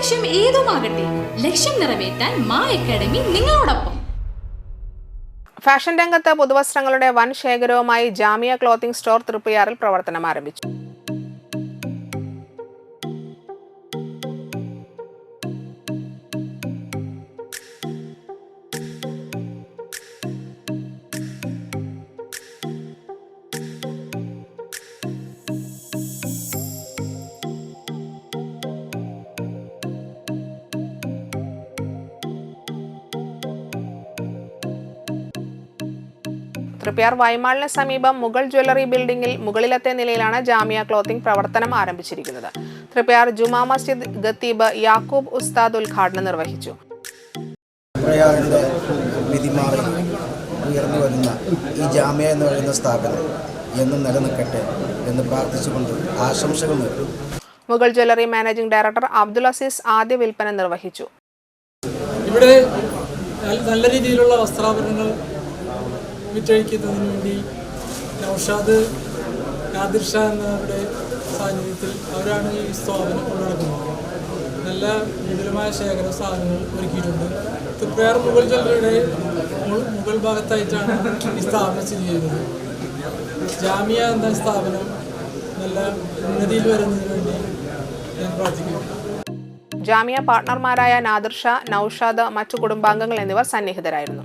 ലക്ഷ്യം ഏതുമാകട്ടെ ലക്ഷ്യം നിറവേറ്റാൻ മാ അക്കാഡമി നിങ്ങളോടൊപ്പം. ഫാഷൻ രംഗത്ത് പുതുവസ്ത്രങ്ങളുടെ വൻ ശേഖരവുമായി ജാമിയ ക്ലോത്തിംഗ് സ്റ്റോർ തൃപ്പിയാറിൽ പ്രവർത്തനം ആരംഭിച്ചു. തൃപ്പയാർ വൈമാളിന് സമീപം മുഗൾ ജ്വല്ലറി ബിൽഡിംഗിൽ മുകളിലത്തെ നിലയിലാണ് ജാമിയ ക്ലോത്തിംഗ് പ്രവർത്തനം ആരംഭിച്ചിരിക്കുന്നത്. തൃപ്പയാർ ജുമാ മസ്ജിദ് ഖത്തീബ് യാക്കൂബ് ഉസ്താദ് ഉദ്ഘാടനം നിർവഹിച്ചു. ഉയർന്നു വരുന്ന ഈ ജാമ്യ എന്ന് പറയുന്ന സ്ഥാപനം എന്നും നിലനിൽക്കട്ടെ എന്ന് പ്രാർത്ഥിച്ചുകൊണ്ട് ആശംസകൾ Mughal jewellery managing director Abdul Aziz ആദ്യ വിൽപ്പന നിർവഹിച്ചു. ഇവിടെ നല്ല- നല്ല രീതിയിലുള്ള വസ്ത്രാഭരണങ്ങൾ വിറ്റഴിക്കുന്നതിന് വേണ്ടി നൌഷാദ് നാദിർ ഷാ എന്നവരുടെ സാന്നിധ്യത്തിൽ അവരാണ് ഈ സ്ഥാപനം കൊണ്ടുനടക്കുന്നത് നല്ല വിപുലമായ ശേഖര സാധനങ്ങൾ ഒരുക്കിയിട്ടുണ്ട്. തൃപ്രയാർ മുഗൾ ജ്വല്ലറിയുടെ മുഗൾ ഭാഗത്തായിട്ടാണ് ഈ സ്ഥാപനം സ്ഥിതി ചെയ്യുന്നത്. ജാമിയ എന്ന സ്ഥാപനം നല്ല ഉന്നതിയിൽ വരുന്നതിന് വേണ്ടി ഞാൻ പ്രാർത്ഥിക്കുന്നു. ജാമിയ പാർട്ട്ണർമാരായ നാദിർ ഷാ നൌഷാദ് മറ്റു കുടുംബാംഗങ്ങൾ എന്നിവർ സന്നിഹിതരായിരുന്നു.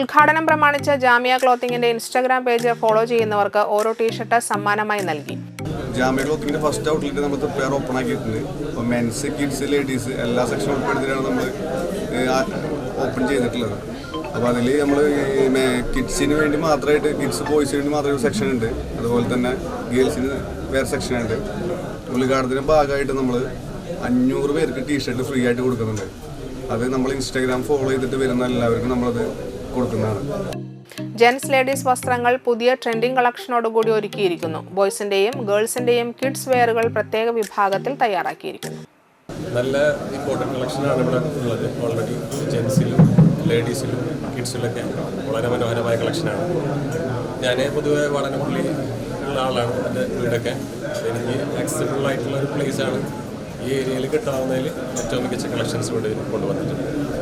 ഉദ്ഘാടനം പ്രമാണിച്ച ജാമിയ ക്ലോത്തിങ്ങിന്റെ ഇൻസ്റ്റാഗ്രാം പേജ് ഫോളോ ചെയ്യുന്നവർക്ക് ഓരോ ടീഷർട്ട് സമ്മാനമായി നൽകി. ജാമ്യ ക്ലോത്തിന്റെ ഫസ്റ്റ് ഔട്ട്ലെറ്റ് നമ്മൾ പ്രിപ്പയർ ഓപ്പൺ ആക്കിയിട്ടുണ്ട്. മെൻസ് കിഡ്സ് ലേഡീസ് എല്ലാ സെക്ഷനും ഉൾപ്പെടുത്തിയാണ് നമ്മൾ ഓപ്പൺ ചെയ്തിട്ടുള്ളത്. അപ്പോൾ അതിൽ നമ്മൾ കിഡ്സിന് വേണ്ടി മാത്രമായിട്ട് കിഡ്സ് ബോയ്സിന് വേണ്ടി മാത്രമേ ഒരു സെക്ഷൻ ഉണ്ട്. അതുപോലെ തന്നെ ഗേൾസിന് വേറെ സെക്ഷൻ ഉണ്ട്. ഉദ്ഘാടനത്തിന്റെ ഭാഗമായിട്ട് നമ്മൾ അഞ്ഞൂറ് പേർക്ക് ടീഷർട്ട് ഫ്രീ ആയിട്ട് കൊടുക്കുന്നുണ്ട്. അത് നമ്മൾ ഇൻസ്റ്റാഗ്രാം ഫോളോ ചെയ്തിട്ട് വരുന്ന എല്ലാവർക്കും നമ്മളത് കൊടുക്കുന്നതാണ്. ജെൻസ് ലേഡീസ് വസ്ത്രങ്ങൾ പുതിയ ട്രെൻഡിംഗ് കളക്ഷനോടുകൂടി ഒരുക്കിയിരിക്കുന്നു. ബോയ്സിന്റെയും ഗേൾസിന്റെയും കിഡ്സ് വെയറുകൾ പ്രത്യേക വിഭാഗത്തിൽ തയ്യാറാക്കിയിരിക്കുന്നു. നല്ല ഇമ്പോർട്ടന്റ് കളക്ഷനാണ് ഇവിടെ ഉള്ളത്. ഓൾറെഡി ജെൻസിലും ലേഡീസിലും കിഡ്സിലൊക്കെ വളരെ മനോഹരമായ കളക്ഷനാണ് ഞാൻ പൊതുവെ വളരെ പുള്ളി ഉള്ള ആളാണ്. എന്റെ വീടൊക്കെ. എനിക്ക് ആക്സസിബിൾ ആയിട്ടുള്ള ഒരു പ്ലേസാണ് ഈ ഏരിയയിൽ കിട്ടാവുന്നതിൽ ഏറ്റവും മികച്ച കളക്ഷൻസ് ഇവിടെ കൊണ്ടുവന്നിട്ടുണ്ട്.